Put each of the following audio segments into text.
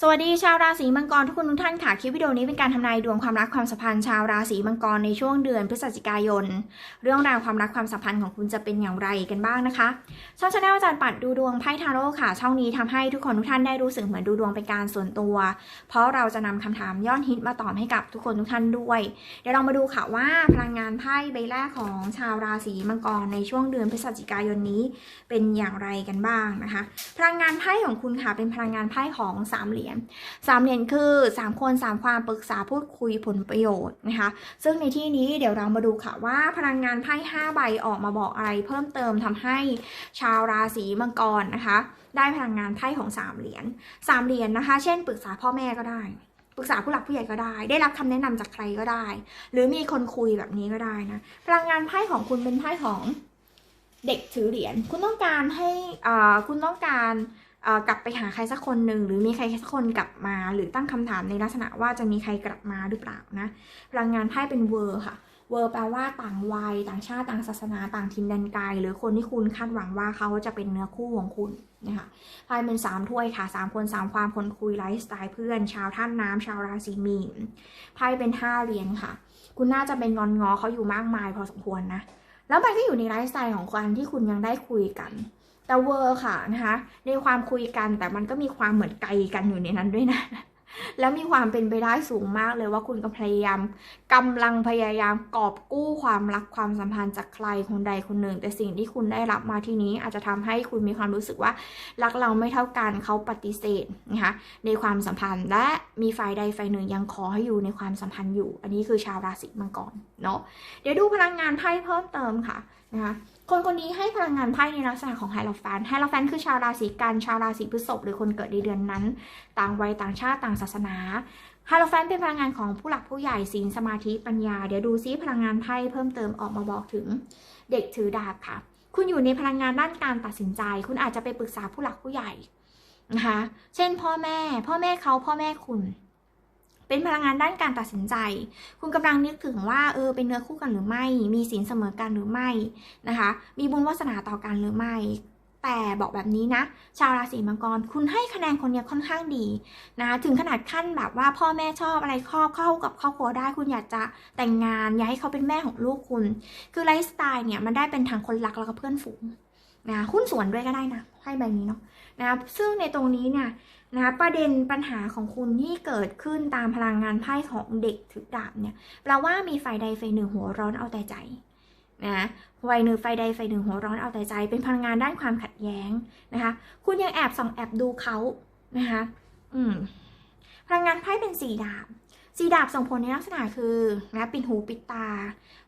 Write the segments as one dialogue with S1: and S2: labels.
S1: สวัสดีชาวราศีมังกรทุกคนทุกท่านค่ะ คลิปวิดีโอนี้เป็นการทำนายดวงความรักความสัมพันธ์ชาวราศีมังกรในช่วงเดือนพฤศจิกายน เรื่องราวความรักความสัมพันธ์ของคุณจะเป็นอย่างไรกันบ้างนะคะช่องชาแนลอาจารย์ปัดดูดวงไพ่ทาโร่ค่ะ ช่องนี้ทำให้ทุกคนทุกท่านได้รู้สึกเหมือนดูดวงเป็นการส่วนตัว เพราะเราจะนำคำถามยอดฮิตมาตอบให้กับทุกคนทุกท่านด้วย เดี๋ยวเรามาดูค่ะว่าพลังงานไพ่ใบแรกของชาวราศีมังกรในช่วงเดือนพฤศจิกายนนี้เป็นอย่างไรกันบ้างนะคะ พลังงานไพ่ของคุณค่ะเป็นพลังงานไพ่ของสามเหรียญสามเหรียญคือ 3 คน 3 ความปรึกษาพูดคุยผลประโยชน์นะคะ ซึ่งในที่นี้เดี๋ยวเรามาดูค่ะว่าพลังงานไพ่5ใบออกมาบอกอะไร เพิ่มเติมทำให้ชาวราศีมังกรนะคะ ได้พลังงานไพ่ของ3เหรียญ3เหรียญนะคะ เช่น ปรึกษาพ่อแม่ก็ได้ปรึกษาผู้หลักผู้ใหญ่ก็ได้ ได้รับคำแนะนำจากใครก็ได้ หรือมีคนคุยแบบนี้ก็ได้นะ พลังงานไพ่ของคุณเป็นไพ่ของเด็กถือเหรียญ คุณต้องการให้อ่าคุณต้องการ กลับไปหาใครสักคนหนึ่งหรือมีใครสักคนกลับมา หรือตั้งคำถามในลักษณะว่าจะมีใครกลับมาหรือเปล่านะพลังงานไพ่เป็นเวอร์ค่ะเวอร์แปลว่าต่างวัย ต่างชาติต่างศาสนาต่างถิ่นแดนไกลหรือคนที่คุณคาดหวังว่าเขาจะเป็นเนื้อคู่ของคุณนะคะไพ่เป็นสามถ้วยค่ะสามคนสามความคนคุยไลฟ์สไตล์เพื่อน ชาวท่านน้ำชาวราศีมีนไพ่เป็นห้าเหรียญค่ะ คุณน่าจะเป็นงอนงอเขาอยู่มากมายพอสมควรนะแล้วมันก็อยู่ในไลฟ์สไตล์ของการที่คุณยังได้คุยกัน แต่เวอร์ค่ะนะคะ ในความคุยกันแต่มันก็มีความเหมือนไกลกันอยู่ในนั้นด้วยนะ แล้วมีความเป็นไปได้สูงมากเลยว่าคุณกพยายามกำลังพยายามกอบกู้ความรักความสัมพันธ์จากใครคนใดคนหนึ่ง แต่สิ่งที่คุณได้รับมาที่นี้อาจจะทำให้คุณมีความรู้สึกว่ารักเราไม่เท่ากันเขาปฏิเสธนะคะในความสัมพันธ์และมีฝ่ายใดฝ่ายหนึ่งยังขอให้อยู่ในความสัมพันธ์อยู่ อันนี้คือชาวราศีมังกรเนาะเดี๋ยวดูพลังงานไพ่เพิ่มเติมค่ะนะคะ คนคนนี้ให้พลังงานไพ่ในลักษณะของไฮโลแฟนไฮโลแฟนคือชาวราศีกัน ชาวราศีพฤษภหรือคนเกิดในเดือนนั้น ต่างวัยต่างชาติต่างศาสนาไฮโลแฟนเป็นพลังงานของผู้หลักผู้ใหญ่ศีลสมาธิปัญญา เดี๋ยวดูซิพลังงานไพ่เพิ่มเติมออกมาบอกถึงเด็กถือดาบค่ะ คุณอยู่ในพลังงานด้านการตัดสินใจ คุณอาจจะไปปรึกษาผู้หลักผู้ใหญ่นะคะ เช่นพ่อแม่ พ่อแม่เขาพ่อแม่คุณ เป็นพลังงานด้านการตัดสินใจ คุณกำลังนึกถึงว่าเออเป็นเนื้อคู่กันหรือไม่ มีศีลเสมอกันหรือไม่นะคะ มีบุญวาสนาต่อกันหรือไม่ แต่บอกแบบนี้นะ ชาวราศีมังกร คุณให้คะแนนคนเนี้ยค่อนข้างดีนะะถึงขนาดขั้นแบบว่าพ่อแม่ชอบอะไรครอบเข้ากับครอบครัวได้ คุณอยากจะแต่งงาน อยากให้เขาเป็นแม่ของลูกคุณ คือไลฟ์สไตล์เนี่ยมันได้เป็นทางคนรักแล้วก็เพื่อนฝูงนะหุ้นส่วนด้วยก็ได้นะให้ใบนี้เนาะนะซึ่งในตรงนี้เนี่ย นะประเด็นปัญหาของคุณที่เกิดขึ้นตามพลังงานไพ่ของเด็กถือดาบเนี่ยแปลว่ามีฝ่ายใดฝ่ายหนึ่งหัวร้อนเอาแต่ใจนะไฟหนึ่งไฟใดไฟหนึ่งหัวร้อนเอาแต่ใจ เป็นพลังงานด้านความขัดแย้งนะคะ คุณยังแอบส่องแอบดูเขานะคะอืมพลังงานไพ่เป็นสีดาบสีดาบส่งผลในลักษณะคือนะปิดหูปิดตา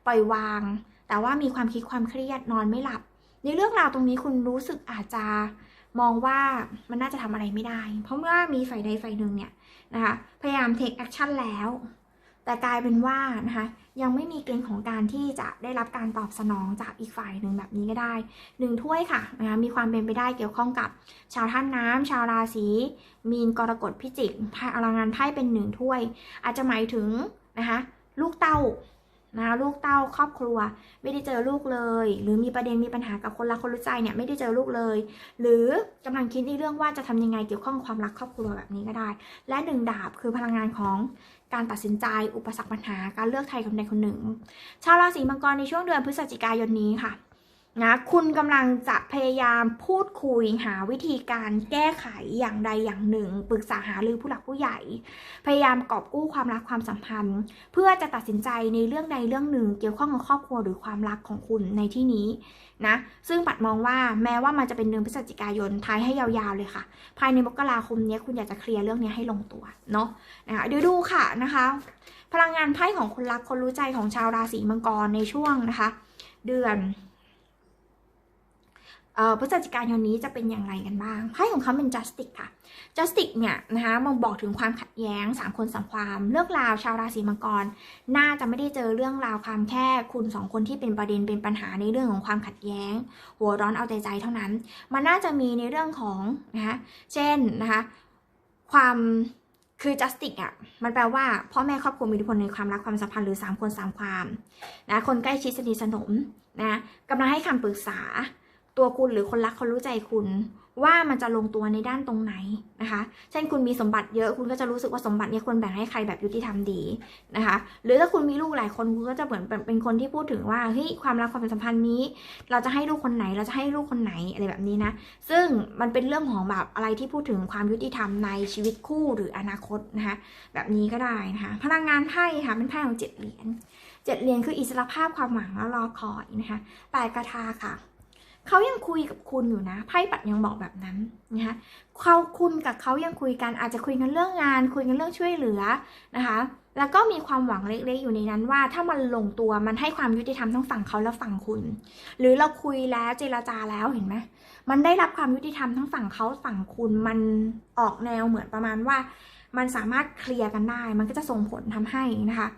S1: ปล่อยวาง แต่ว่ามีความคิดความเครียดนอนไม่หลับ ในเรื่องราวตรงนี้คุณรู้สึกอาจจะ มองว่ามันน่าจะทำอะไรไม่ได้ เพราะเมื่อมีฝ่ายใดฝ่ายหนึ่งเนี่ยนะคะ พยายาม take action แล้ว แต่กลายเป็นว่านะคะ ยังไม่มีเกณฑ์ของการที่จะได้รับการตอบสนองจากอีกฝ่ายหนึ่งแบบนี้ก็ได้หนึ่งถ้วยค่ะนะคะมีความเป็นไปได้เกี่ยวข้องกับ ชาวท่านน้ำชาวราศีมีนกรกฎพิจิกพลังงานไพ่เป็นหนึ่งถ้วย อาจจะหมายถึงนะคะลูกเต้า นะลูกเต้าครอบครัว ไม่ได้เจอลูกเลย หรือมีประเด็นมีปัญหากับคนรักคนรู้ใจเนี่ยไม่ได้เจอลูกเลย หรือกำลังคิดในเรื่องว่าจะทำยังไงเกี่ยวข้องความรักครอบครัวแบบนี้ก็ได้ และหนึ่งดาบคือพลังงานของการตัดสินใจอุปสรรคปัญหาการเลือกใครคนใดคนหนึ่ง ชาวราศีมังกรในช่วงเดือนพฤศจิกายนนี้ค่ะ นะคุณกำลังจะพยายามพูดคุยหาวิธีการแก้ไขอย่างใดอย่างหนึ่ง ปรึกษาหารือผู้หลักผู้ใหญ่ พยายามกอบกู้ความรักความสัมพันธ์ เพื่อจะตัดสินใจในเรื่องใดเรื่องหนึ่ง เกี่ยวข้องกับครอบครัวหรือความรักของคุณในที่นี้นะซึ่งปัดมองว่าแม้ว่ามันจะเป็นเดือนพฤศจิกายนทายให้ยาวๆเลยค่ะ ภายในมกราคมนี้คุณอยากจะเคลียร์เรื่องนี้ให้ลงตัวเนาะนะคะเดี๋ยวดูค่ะนะคะ พลังงานไพ่ของคนรักคนรู้ใจของชาวราศีมังกรในช่วงนะคะ เดือน พฤศจิกายนนี้จะเป็นอย่างไรกันบ้างไพ่ของเขาเป็น justice ค่ะ justice เนี่ยนะคะมันบอกถึงความขัดแย้งสามคนสามความเรื่องราวชาวราศีมังกร น่าจะไม่ได้เจอเรื่องราวความแค่คุณสองคนที่เป็นประเด็นเป็นปัญหาในเรื่องของความขัดแย้ง หัวร้อนเอาใจใจเท่านั้น มันน่าจะมีในเรื่องของนะคะเช่นนะคะความคือ justice อะ มันแปลว่าพ่อแม่ครอบครัวมีอิทธิพลในความรักความสัมพันธ์หรือสามคนสามความนะคนใกล้ชิดสนิทสนมนะกำลังให้คำปรึกษา ตัวคุณหรือคนรักเขารู้ใจคุณ ว่ามันจะลงตัวในด้านตรงไหนนะคะ เช่นคุณมีสมบัติเยอะคุณก็จะรู้สึกว่าสมบัติเนี้ควรแบ่งให้ใครแบบยุติธรรมดีนะคะ หรือถ้าคุณมีลูกหลายคนคุณก็จะเหมือนเป็นเป็นคนที่พูดถึงว่าเฮ้ยความรักความสัมพันธ์นี้ เราจะให้ลูกคนไหนเราจะให้ลูกคนไหนอะไรแบบนี้นะ ซึ่งมันเป็นเรื่องของแบบอะไรที่พูดถึงความยุติธรรมในชีวิตคู่หรืออนาคตนะคะแบบนี้ก็ได้นะคะพลังงานไพ่ค่ะเป็นไพ่ของเจ็ดเหรียญเจ็ดเหรียญคืออิสรภาพความหวังและรอคอยนะคะแปดกระทาค่ะ เขายังคุยกับคุณอยู่นะไพ่ปัดยังบอกแบบนั้นนะคะเขาคุณกับเขายังคุยกันอาจจะคุยกันเรื่องงาน คุยกันเรื่องช่วยเหลือนะคะ แล้วก็มีความหวังเล็กๆอยู่ในนั้นว่า ถ้ามันลงตัวมันให้ความยุติธรรมทั้งฝั่งเขาและฝั่งคุณ หรือเราคุยแล้วเจรจาแล้วเห็นไหมมันได้รับความยุติธรรมทั้งฝั่งเขาฝั่งคุณมันออกแนวเหมือนประมาณว่า มันสามารถเคลียร์กันได้ มันก็จะส่งผลทำให้นะคะ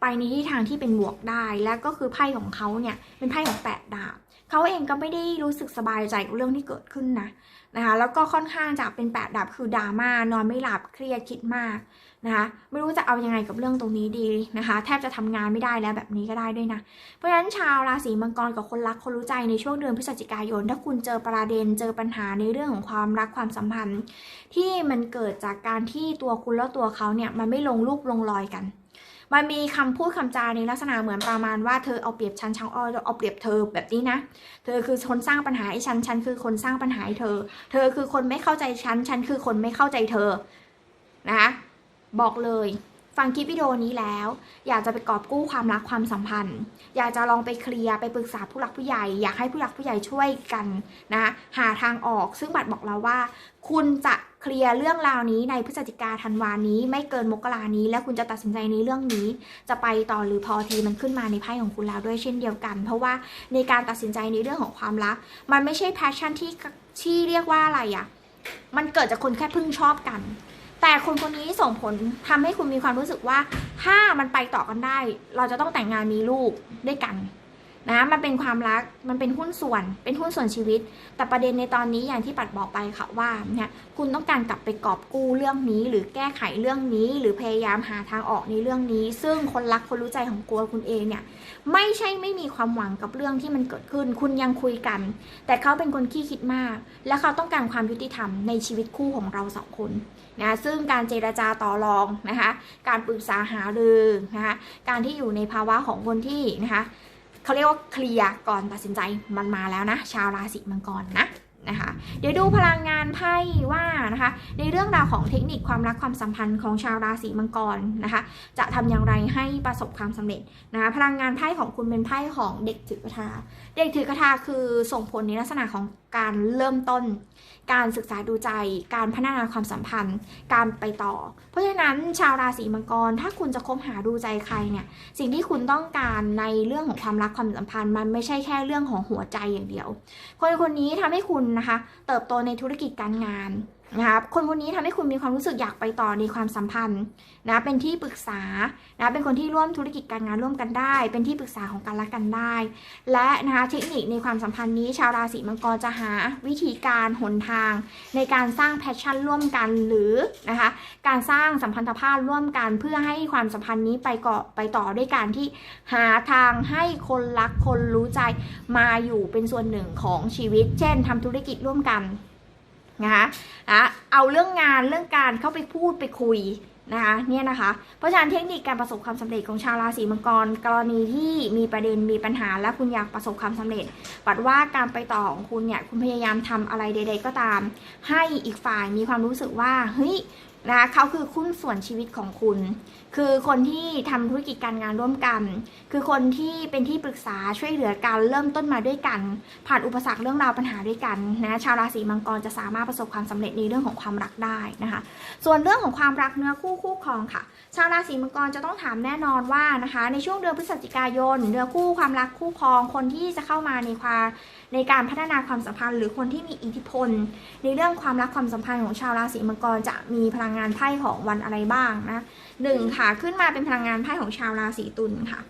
S1: ไปในทิศทางที่เป็นบวกได้ และก็คือไพ่ของเขาเนี่ยเป็นไพ่ของแปดดาบ เขาเองก็ไม่ได้รู้สึกสบายใจกับเรื่องที่เกิดขึ้นนะนะคะ แล้วก็ค่อนข้างจะเป็นแปดดาบคือดราม่านอนไม่หลับเครียดคิดมากนะคะ ไม่รู้จะเอายังไงกับเรื่องตรงนี้ดีนะคะ แทบจะทำงานไม่ได้แล้วแบบนี้ก็ได้ด้วยนะ เพราะฉะนั้นชาวราศีมังกรกับคนรักคนรู้ใจในช่วงเดือนพฤศจิกายน ถ้าคุณเจอประเด็นเจอปัญหาในเรื่องของความรักความสัมพันธ์ ที่มันเกิดจากการที่ตัวคุณและตัวเขาเนี่ยมันไม่ลงรูปลงรอยกัน มันมีคำพูดคำจาในลักษณะเหมือนประมาณว่าเธอเอาเปรียบฉันฉันเอาเอาเปรียบเธอแบบนี้นะ เธอคือคนสร้างปัญหาให้ฉันฉันคือคนสร้างปัญหาให้เธอ เธอคือคนไม่เข้าใจฉันฉันคือคนไม่เข้าใจเธอนะคะบอกเลยฟังคลิปวิดีโอนี้แล้ว อยากจะไปกอบกู้ความรักความสัมพันธ์ อยากจะลองไปเคลียร์ไปปรึกษาผู้หลักผู้ใหญ่ อยากให้ผู้หลักผู้ใหญ่ช่วยกันนะหาทางออก ซึ่งบัตรบอกเราว่า คุณจะ เคลียร์เรื่องราวนี้ในพฤศจิกาธันวานี้ ไม่เกินมกรานี้ และคุณจะตัดสินใจในเรื่องนี้ จะไปต่อหรือพอทีมันขึ้นมาในไพ่ของคุณแล้วด้วยเช่นเดียวกัน เพราะว่าในการตัดสินใจในเรื่องของความรัก มันไม่ใช่แพชชั่นที่ที่เรียกว่าอะไรอะ่ะมันเกิดจากคนแค่เพิ่งชอบกัน แต่คนคนนี้ส่งผลทำให้คุณมีความรู้สึกว่า ถ้ามันไปต่อกันได้ เราจะต้องแต่งงานมีลูกด้วยกัน นะมันเป็นความรักมันเป็นหุ้นส่วน เป็นหุ้นส่วนชีวิต แต่ประเด็นในตอนนี้อย่างที่ปัดบอกไปค่ะว่าเนี่ยคุณต้องการกลับไปกอบกู้เรื่องนี้ หรือแก้ไขเรื่องนี้ หรือพยายามหาทางออกในเรื่องนี้ ซึ่งคนรักคนรู้ใจของตัวคุณเองเนี่ยไม่ใช่ไม่มีความหวังกับเรื่องที่มันเกิดขึ้น คุณยังคุยกัน แต่เขาเป็นคนขี้คิดมาก และเขาต้องการความยุติธรรมในชีวิตคู่ของเราสองคนนะซึ่งการเจราจาต่อรองนะคะการปรึกษาหารือนะคะการที่อยู่ในภาวะของคนที่นะคะ เขาเรียกว่าเคลียร์ก่อนตัดสินใจมันมาแล้วนะ ชาวราศีมังกรนะนะคะเดี๋ยวดูพลังงานไพ่ว่านะคะในเรื่องราวของเทคนิคความรักความสัมพันธ์ของชาวราศีมังกรนะคะจะทำอย่างไรให้ประสบความสำเร็จนะคะพลังงานไพ่ของคุณเป็นไพ่ของเด็กถือกระทา เด็กถือกระทาคือส่งผลในลักษณะของการเริ่มต้น การศึกษาดูใจ การพัฒนาความสัมพันธ์ การไปต่อ เพราะฉะนั้นชาวราศีมังกร ถ้าคุณจะคบหาดูใจใครเนี่ย สิ่งที่คุณต้องการในเรื่องของความรักความสัมพันธ์ มันไม่ใช่แค่เรื่องของหัวใจอย่างเดียว คนคนนี้ทำให้คุณนะคะ เติบโตในธุรกิจการงาน นะคะคนคนนี้ทำให้คุณมีความรู้สึกอยากไปต่อในความสัมพันธ์นะเป็นที่ปรึกษานะเป็นคนที่ร่วมธุรกิจการงานร่วมกันได้ เป็นที่ปรึกษาของกันและกันได้ และนะคะเทคนิคในความสัมพันธ์นี้ ชาวราศีมังกรจะหาวิธีการหนทาง ในการสร้างแพชชั่นร่วมกันหรือนะคะการสร้างสัมพันธภาพร่วมกันเพื่อให้ความสัมพันธ์นี้ไปเก่อไปต่อด้วยการที่หาทางให้คนรักคนรู้ใจมาอยู่เป็นส่วนหนึ่งของชีวิต เช่นทำธุรกิจร่วมกัน นะคะนะเอาเรื่องงานเรื่องการเข้าไปพูดไปคุยนะคะเนี่ยนะคะเพราะฉะนั้นเทคนิคการประสบความสำเร็จของชาวราศีมังกร กรณีที่มีประเด็นมีปัญหาและคุณอยากประสบความสำเร็จ ปัดว่าการไปต่อของคุณเนี่ยคุณพยายามทำอะไรใด ๆ ก็ตาม ให้อีกฝ่ายมีความรู้สึกว่าเฮ้ย นะคะเขาคือคุ้นส่วนชีวิตของคุณ คือคนที่ทำธุรกิจการงานร่วมกัน คือคนที่เป็นที่ปรึกษาช่วยเหลือกันเริ่มต้นมาด้วยกัน ผ่านอุปสรรคเรื่องราวปัญหาด้วยกันนะชาวราศีมังกรจะสามารถประสบความสำเร็จในเรื่องของความรักได้นะคะ ส่วนเรื่องของความรักเนื้อคู่คู่ครองค่ะ ชาวราศีมังกรจะต้องถามแน่นอนว่านะคะ ในช่วงเดือนพฤศจิกายนเนื้อคู่ความรักคู่ครอง คนที่จะเข้ามาในความในการพัฒนาความสัมพันธ์ หรือคนที่มีอิทธิพล ในเรื่องความรักความสัมพันธ์ของชาวราศีมังกรจะมีพลังงานไพ่ของวันอะไรบ้างนะหนึ่งค่ะขึ้นมาเป็นพลังงานไพ่ของชาวราศีตุลค่ะ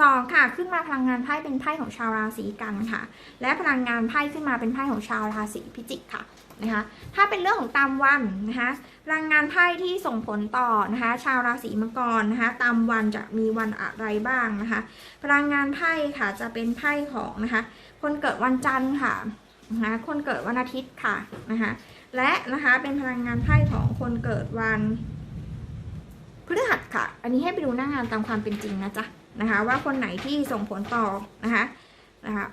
S1: สองค่ะขึ้นมาพลังงานไพ่เป็นไพ่ของชาวราศีกันค่ะ และพลังงานไพ่ขึ้นมาเป็นไพ่ของชาวราศีพิจิกค่ะนะคะถ้าเป็นเรื่องของตามวันนะคะพลังงานไพ่ที่ส่งผลต่อนะคะชาวราศีมังกรนะคะตามวันจะมีวันอะไรบ้างนะคะ พลังงานไพ่ค่ะจะเป็นไพ่ของนะคะคนเกิดวันจันทร์ค่ะนะคะคนเกิดวันอาทิตย์ค่ะนะคะ และนะคะเป็นพลังงานไพ่ของคนเกิดวันพฤหัสค่ะ อันนี้ให้ไปดูหน้างานตามความเป็นจริงนะจ๊ะนะคะ ว่าคนไหนที่ส่งผลต่อนะคะนะคะ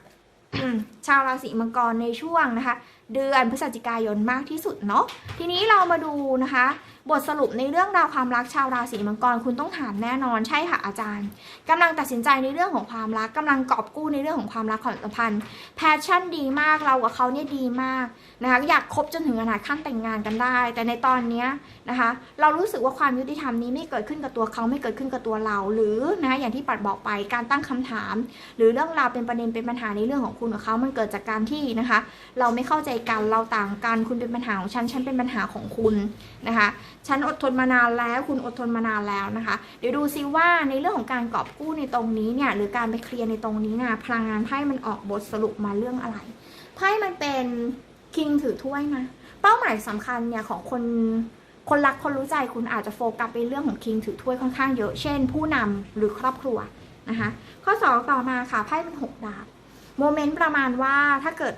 S1: ชาวราศีมังกรในช่วงนะคะ เดือนพฤศจิกายนมากที่สุดเนาะทีนี้เรามาดูนะคะ บทสรุปในเรื่องราวความรักชาวราศีมังกรคุณต้องถามแน่นอนใช่ค่ะอาจารย์กำลังตัดสินใจในเรื่องของความรักกำลังกอบกู้ในเรื่องของความรักความสัมพันธ์แพชชั่นดีมากเรากับเขาเนี่ยดีมากนะคะอยากคบจนถึงขนาดขั้นแต่งงานกันได้ แต่ในตอนนี้นะคะ เรารู้สึกว่าความยุติธรรมนี้ไม่เกิดขึ้นกับตัวเขาไม่เกิดขึ้นกับตัวเรา หรือนะอย่างที่ปัดบอกไปการตั้งคำถาม หรือเรื่องราวเป็นประเด็นเป็นปัญหาในเรื่องของคุณกับเขามันเกิดจากการที่นะคะ เราไม่เข้าใจกันเราต่างกัน คุณเป็นปัญหาของฉันฉันเป็นปัญหาของคุณนะคะฉันอดทนมานานแล้วคุณอดทนมานานแล้วนะคะ เดี๋ยวดูซิว่าในเรื่องของการกอบกู้ในตรงนี้เนี่ยหรือการไปเคลียร์ในตรงนี้นะพลังงานไพ่มันออกบทสรุปมาเรื่องอะไรไพ่มันเป็นคิงถือถ้วยนะเป้าหมายสำคัญเนี่ยของคนคนรักคนรู้ใจคุณอาจจะโฟกัสไปเรื่องของคิงถือถ้วยค่อนข้างเยอะ เช่น ผู้นำหรือครอบครัวนะคะ ข้อสองต่อมาค่ะไพ่เป็นหกดาบ โมเมนต์ประมาณว่าถ้าเกิด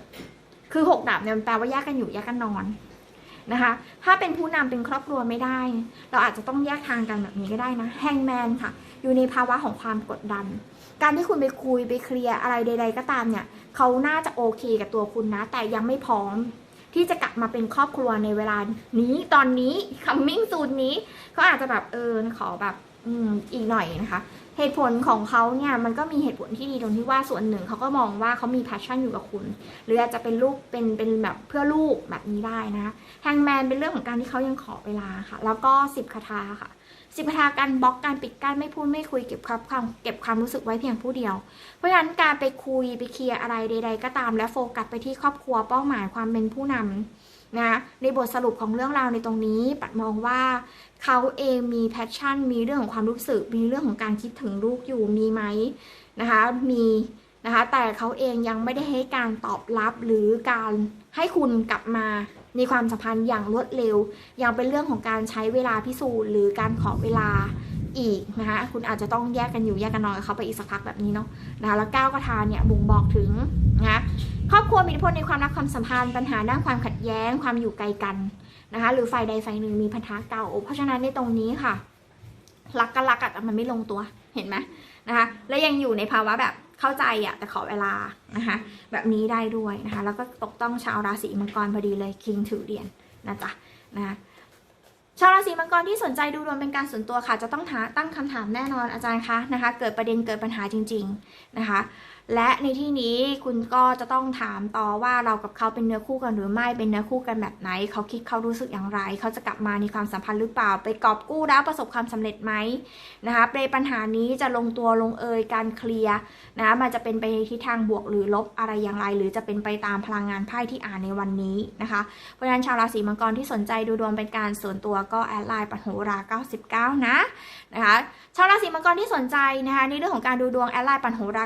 S1: คือหกดาบเนี่ยมันแปลว่าแยกกันอยู่แยกกันนอนนะคะ ถ้าเป็นผู้นำเป็นครอบครัวไม่ได้ เราอาจจะต้องแยกทางกันแบบนี้ก็ได้นะแฮงแมนค่ะ อยู่ในภาวะของความกดดัน การที่คุณไปคุยไปเคลียร์อะไรใด ๆ ก็ตามเนี่ยเขาน่าจะโอเคกับตัวคุณนะ แต่ยังไม่พร้อมที่จะกลับมาเป็นครอบครัวในเวลานี้ตอนนี้ coming soon นี้เขาอาจจะแบบเออขอแบบ อีกหน่อยนะคะ เหตุผลของเขาเนี่ยมันก็มีเหตุผลที่ดีตรงที่ว่าส่วนหนึ่งเขาก็มองว่าเขามี passion อยู่กับคุณ หรืออาจจะเป็นลูกเป็นเป็นแบบเพื่อลูกแบบนี้ได้นะแฮงแมนเป็นเรื่องของการที่เขายังขอเวลาค่ะ แล้วก็สิบคาถาค่ะสิบคาถาการบล็อกการปิดกั้นไม่พูดไม่คุยเก็บความความเก็บความรู้สึกไว้เพียงผู้เดียว เพราะฉะนั้นการไปคุยไปเคลียร์อะไรใด ๆ ก็ตามและโฟกัสไปที่ครอบครัวเป้าหมายความเป็นผู้นำ นะในบทสรุปของเรื่องราวในตรงนี้ ปัดมองว่าเขาเองมีแพชชั่น มีเรื่องของความรู้สึก มีเรื่องของการคิดถึงลูกอยู่มีไหมนะคะ มีนะคะแต่เขาเองยังไม่ได้ให้การตอบรับหรือการให้คุณกลับมาในความสัมพันธ์อย่างรวดเร็ว ยังเป็นเรื่องของการใช้เวลาพิสูจน์หรือการขอเวลา อีกนะคะคุณอาจจะต้องแยกกันอยู่แยกกันนอนกับเขาไปอีกสักพักแบบนี้เนาะนะคะแล้วก้าวกระทานเนี่ยบ่งบอกถึงนะคะครอบครัวมีอิทธิพลในความรักความสัมพันธ์ปัญหาด้านความขัดแย้งความอยู่ไกลกันนะคะ หรือฝ่ายใดฝ่ายหนึ่งมีพันธะเก่า เพราะฉะนั้นในตรงนี้ค่ะรักกันรักอะแต่มันไม่ลงตัวเห็นไหมนะคะและยังอยู่ในภาวะแบบเข้าใจอะแต่ขอเวลานะคะแบบนี้ได้ด้วยนะคะ แล้วก็ตกต้องชาวราศีมังกรพอดีเลยคิงถือเหรียญนะจ๊ะนะคะ ชาวราศีมังกรที่สนใจดูดวงเป็นการส่วนตัวค่ะ จะต้องหาตั้งคำถามแน่นอนอาจารย์คะนะคะ เกิดประเด็นเกิดปัญหาจริง ๆนะคะและในที่นี้คุณก็จะต้องถามต่อว่าเรากับเขาเป็นเนื้อคู่กันหรือไม่เป็นเนื้อคู่กันแบบไหน เขาคิดเขารู้สึกอย่างไร เขาจะกลับมาในความสัมพันธ์หรือเปล่า ไปกอบกู้แล้วประสบความสำเร็จไหมนะคะในปัญหานี้จะลงตัวลงเอยการเคลียร์นะคะมันจะเป็นไปในทิศทางบวกหรือลบอะไรอย่างไร หรือจะเป็นไปตามพลังงานไพ่ที่อ่านในวันนี้นะคะเพราะฉะนั้นชาวราศีมังกรที่สนใจดูดวงเป็นการส่วนตัวก็แอดไลน์ปัทโหรา 99 นะนะคะชาวราศีมังกรที่สนใจนะคะในเรื่องของการดูดวงแอดไลน์ปัทโหรา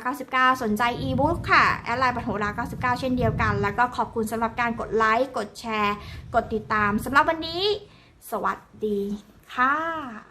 S1: 99สนใจอีบุ๊กค่ะ แอดไลน์ปัทโหรา99 เช่นเดียวกัน แล้วก็ขอบคุณสำหรับการกดไลค์ กดแชร์ กดติดตามสำหรับวันนี้ สวัสดีค่ะ